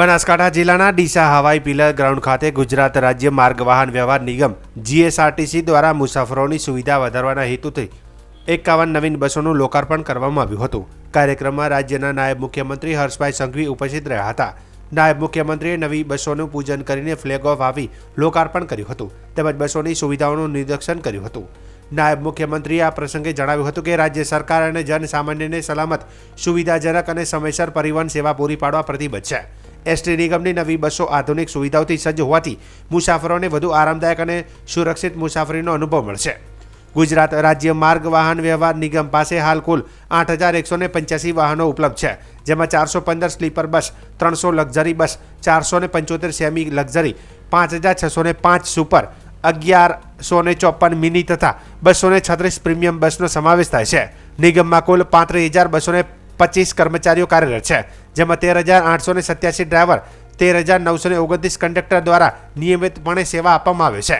બનાસકાંઠા જિલ્લાના ડીસા હવાઈ pillar ground ખાતે ગુજરાત રાજ્ય માર્ગ વાહન વ્યવહાર નિગમ જીએસઆરટીસી દ્વારા મુસાફરોની સુવિધા વધારવાના હેતુથી એકાવન નવીન બસોનું લોકાર્પણ કરવામાં આવ્યું હતું. કાર્યક્રમમાં રાજ્યના નાયબ મુખ્યમંત્રી હર્ષભાઈ સંઘવી ઉપસ્થિત રહ્યા હતા. નાયબ મુખ્યમંત્રીએ નવી બસોનું પૂજન કરીને ફ્લેગ ઓફ આપી લોકાર્પણ કર્યું હતું તેમજ બસોની સુવિધાઓનું નિરીક્ષણ કર્યું હતું. નાયબ મુખ્યમંત્રીએ આ પ્રસંગે જણાવ્યું હતું કે રાજ્ય સરકાર અને જનસામાન્યને સલામત, સુવિધાજનક અને સમયસર પરિવહન સેવા પૂરી પાડવા પ્રતિબદ્ધ છે. એસટી નિગમની નવી બસો આધુનિક સુવિધાઓથી સજ્જ હોવાથી મુસાફરોને વધુ આરામદાયક અને સુરક્ષિત મુસાફરીનો અનુભવ મળશે. ગુજરાત રાજ્ય માર્ગ વાહન વ્યવહાર નિગમ પાસે હાલ કુલ આઠ હજાર એકસો ને પંચ્યાસી વાહનો ઉપલબ્ધ છે, જેમાં ચારસો પંદર સ્લીપર બસ, ત્રણસો લક્ઝરી બસ, ચારસો ને પંચોતેર સેમી લક્ઝરી, પાંચ હજાર છસો ને પાંચ સુપર, અગિયારસો ને ચોપન મિની તથા બસો ને છત્રીસ પ્રીમિયમ બસનો સમાવેશ થાય છે. નિગમમાં કુલ પાંત્રીસ હજાર બસો ને પચીસ કર્મચારીઓ કાર્યરત છે, જેમાં તેર હજાર આઠસો ને સત્યાસી ડ્રાઈવર, તેર હજાર નવસો ને ઓગણત્રીસ કંડક્ટર દ્વારા નિયમિતપણે સેવા આપવામાં આવે છે.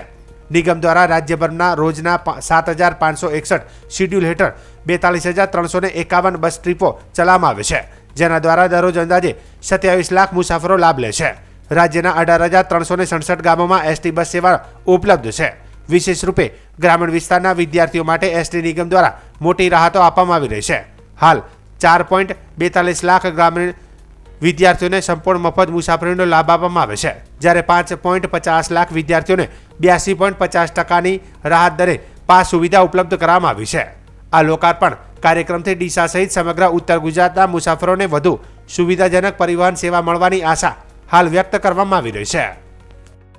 નિગમ દ્વારા રાજ્યભરના રોજના સાત હજાર પાંચસો એકસઠ શિડ્યુલ હેઠળ બેતાલીસ હજાર ત્રણસો ને એકાવન બસ ટ્રીપો ચલાવવામાં આવે છે, જેના દ્વારા દરરોજ અંદાજે સત્યાવીસ લાખ મુસાફરો લાભ લે છે. રાજ્યના અઢાર હજાર ત્રણસો ને સડસઠ ગામોમાં એસટી બસ સેવા ઉપલબ્ધ છે. વિશેષ રૂપે ગ્રામીણ વિસ્તારના વિદ્યાર્થીઓ માટે એસટી નિગમ દ્વારા મોટી રાહતો આપવામાં આવી રહી છે. હાલ ચાર પોઈન્ટ બેતાલીસ લાખ ગ્રામીણ વિદ્યાર્થીઓને સંપૂર્ણ મફત મુસાફરીનો લાભ આપવામાં આવે છે. જ્યારે પાંચ પોઈન્ટ પચાસ લાખ વિદ્યાર્થીઓને બ્યાસી પોઈન્ટ પચાસ ટકાની રાહત દરે પાસ સુવિધા ઉપલબ્ધ કરવામાં આવી છે. આ લોકાર્પણ કાર્યક્રમથી ડીસા સહિત સમગ્ર ઉત્તર ગુજરાતના મુસાફરોને વધુ સુવિધાજનક પરિવહન સેવા મળવાની આશા હાલ વ્યક્ત કરવામાં આવી રહી છે.